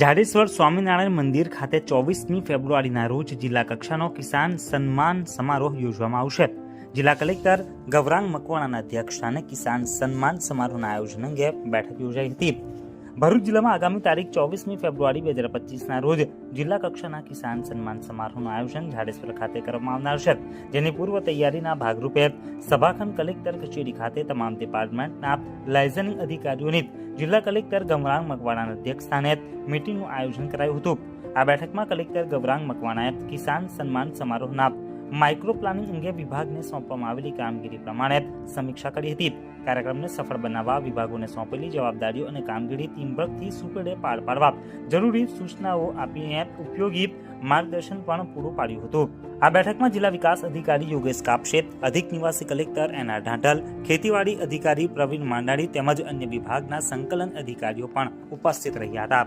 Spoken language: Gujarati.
જાડેશ્વર સ્વામિનારાયણ મંદિર ખાતે ચોવીસમી ફેબ્રુઆરીના રોજ જિલ્લા કક્ષાનો કિસાન સન્માન સમારોહ યોજવામાં આવશે. જિલ્લા કલેક્ટર ગૌરાંગ મકવાણાના અધ્યક્ષસ્થાને કિસાન સન્માન સમારોહના આયોજન અંગે બેઠક યોજાઈ હતી. ભરૂચ જિલ્લામાં આગામી તારીખ ચોવીસમી ફેબ્રુઆરી બે હજાર પચીસના રોજ જિલ્લા કક્ષાના કિસાન સન્માન સમારોહનું આયોજન જાડેશ્વર ખાતે કરવામાં આવનાર છે. જેની પૂર્વ તૈયારીના ભાગરૂપે સભાખંડ કલેક્ટર કચેરી ખાતે તમામ ડિપાર્ટમેન્ટના લાયઝનિંગ અધિકારીઓની જિલ્લા કલેક્ટર ગમરાંગ મકવાણાના અધ્યક્ષસ્થાને મીટિંગનું આયોજન કરાયું હતું. આ બેઠકમાં collector Gaurang મકવાણાએ Kisan Samman સમારોહના micro planning અંગે વિભાગને સોંપવામાં આવેલી કામગીરી પ્રમાણે સમીક્ષા કરી હતી. કાર્યક્રમને સફળ બનાવવા વિભાગોને સોંપેલી જવાબદારીઓ અને કામગીરી ટીમવર્કથી સુપેડે પાર પાડવા જરૂરી સૂચનાઓ આપીને ઉપયોગી માર્ગદર્શન પણ પૂરું પાડ્યું હતું. આ બેઠકમાં જિલ્લા વિકાસ અધિકારી યોગેશ કાપશે, અધિક નિવાસી કલેક્ટર એન આર ઢાંઢલ, ખેતીવાડી અધિકારી પ્રવીણ માંડાણી તેમજ અન્ય વિભાગના સંકલન અધિકારીઓ પણ ઉપસ્થિત રહ્યા હતા.